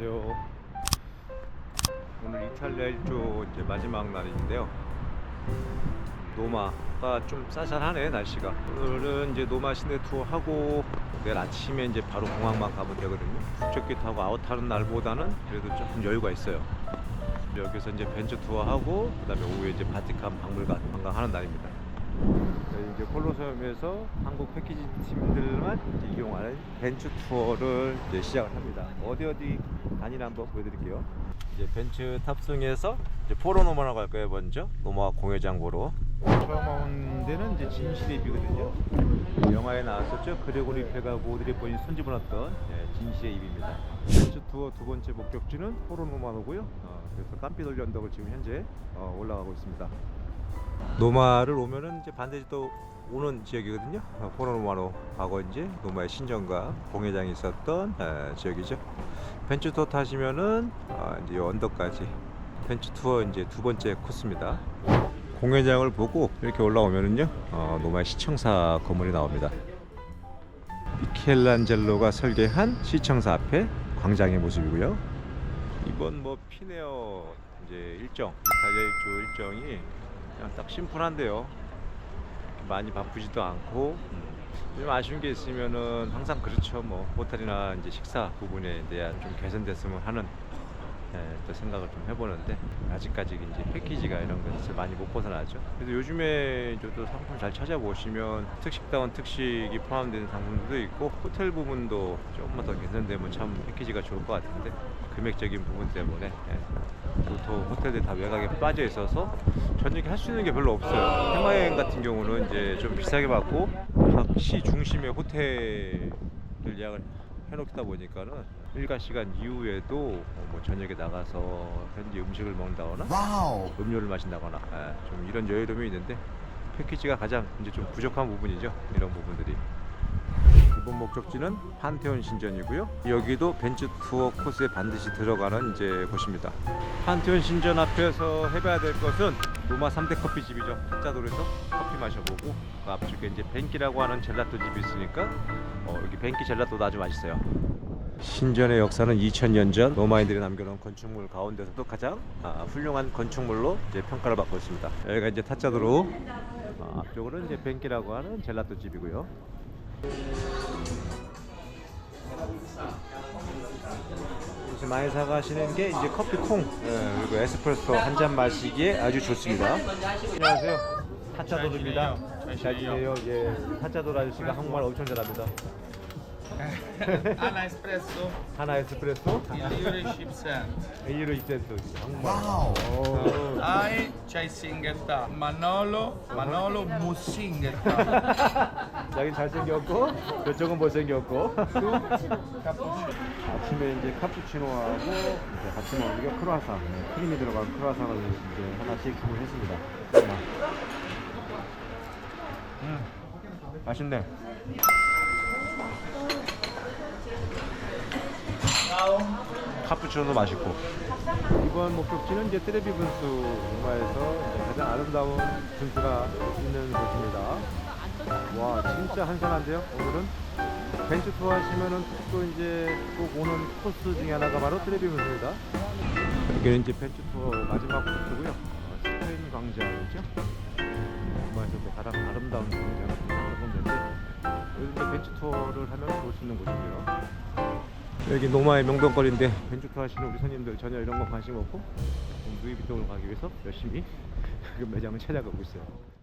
안녕하세요. 오늘 이탈리아 일조 이제 마지막 날인데요. 노마가 좀 쌀쌀하네 날씨가. 오늘은 이제 노마 시내 투어 하고 내일 아침에 이제 바로 공항만 가면 되거든요. 국적기 타고 아웃하는 날보다는 그래도 조금 여유가 있어요. 여기서 이제 벤처 투어 하고 그다음에 오후에 이제 바티칸 박물관 관광하는 날입니다. 저희 이제 콜로세움에서 한국 패키지 팀들만 이용하는 벤츠 투어를 이제 시작을 합니다. 어디 어디 다니나 한번 보여드릴게요. 이제 벤츠 탑승해서 이제 포로 노마로 갈 거예요 먼저 노마 공회장 보러. 처음 온 데는 이제 진실의 입이거든요. 영화에 나왔었죠. 그레고리 페가고 오드리 본이 손집어놨던 예, 진실의 입입니다. 벤츠 투어 두 번째 목적지는 포로 노마노고요. 어, 그래서 깜비돌리 언덕을 지금 현재 어, 올라가고 있습니다. 노마를 오면은 이제 반드시 또 오는 지역이거든요. 어, 포로노마로 과거 이제 노마의 신전과 공회장이 있었던 에, 지역이죠. 벤츠 투어 타시면은 어, 이제 이 언덕까지 벤츠 투어 이제 두 번째 코스입니다. 공회장을 보고 이렇게 올라오면은요 어, 노마의 시청사 건물이 나옵니다. 미켈란젤로가 설계한 시청사 앞에 광장의 모습이고요. 이번 뭐 피네어 이제 일정 이탈리아 일주 일정이 그냥 딱 심플한데요. 많이 바쁘지도 않고 음. 좀 아쉬운 게 있으면은 항상 그렇죠. 뭐 호텔이나 이제 식사 부분에 대한 좀 개선됐으면 하는 예, 또 생각을 좀 해보는데 아직까지 이제 패키지가 이런 것을 많이 못 벗어나죠. 그래서 요즘에 저도 상품 잘 찾아보시면 특식다운 특식이 포함된 상품도 있고 호텔 부분도 조금만 더 개선되면 참 패키지가 좋을 것 같은데 금액적인 부분 때문에 예, 보통 호텔들 다 외곽에 빠져 있어서 저녁에 할 수 있는 게 별로 없어요. 해마여행 같은 경우는 이제 좀 비싸게 받고 각 시 중심의 호텔을 예약을 해놓다 보니까는 일과 시간 이후에도 어, 뭐 저녁에 나가서 현지 음식을 먹는다거나 와우. 음료를 마신다거나 예, 좀 이런 여유로움이 있는데 패키지가 가장 이제 좀 부족한 부분이죠. 이런 부분들이. 이번 목적지는 판테온 신전이고요. 여기도 벤츠 투어 코스에 반드시 들어가는 이제 곳입니다. 판테온 신전 앞에서 해봐야 될 것은 로마 3대 커피집이죠. 한자도에서 커피 마셔보고 그 앞쪽에 이제 벤키라고 하는 젤라또 집이 있으니까 어, 여기 벤키 젤라또도 아주 맛있어요. 신전의 역사는 2000년 전 로마인들이 남겨놓은 건축물 가운데서도 가장 아, 훌륭한 건축물로 이제 평가를 받고 있습니다. 여기가 이제 타짜도로 아, 앞쪽으로는 이제 벤키라고 하는 젤라또 집이고요. 요새 많이 사가시는 게 이제 커피 콩 예, 그리고 에스프레소 한 잔 마시기에 아주 좋습니다. 안녕하세요. 타짜도르입니다. 잘 지내요. 예, 타짜도르 아저씨가 한국말 엄청 잘합니다. Espresso, 하나 에스프레소, leadership cent. 1유로 입센트 한국말. 와우. 오. Hai c'hai Singhetta, Manolo, Manolo Mussinghetta. 자기 잘생겼고 저쪽은 못생겼고. 아침에 이제 카푸치노하고 이제 같이 먹는 게 크루아상 크림이 들어간 크루아상을 이제 하나씩 주문했습니다 음 맛있네 카푸치노도 맛있고. 이번 목적지는 이제 트레비 분수 이제 가장 아름다운 분수가 있는 곳입니다. 와 진짜 한산한데요 오늘은? 벤츠 투어 하시면은 또 이제 꼭 오는 코스 중에 하나가 바로 트레비 분수입니다. 여기는 이제 벤츠 투어 마지막 코스고요. 어, 스페인 광장이죠? 또 가장 아름다운 광장을 보는 건데 여기 이제 벤츠 투어를 하면 볼 수 있는 곳이고요 여기 노마의 명동거리인데 벤츠 투어 하시는 우리 손님들 전혀 이런 거 관심 없고 누이비통을 가기 위해서 열심히 그 매장을 찾아가고 있어요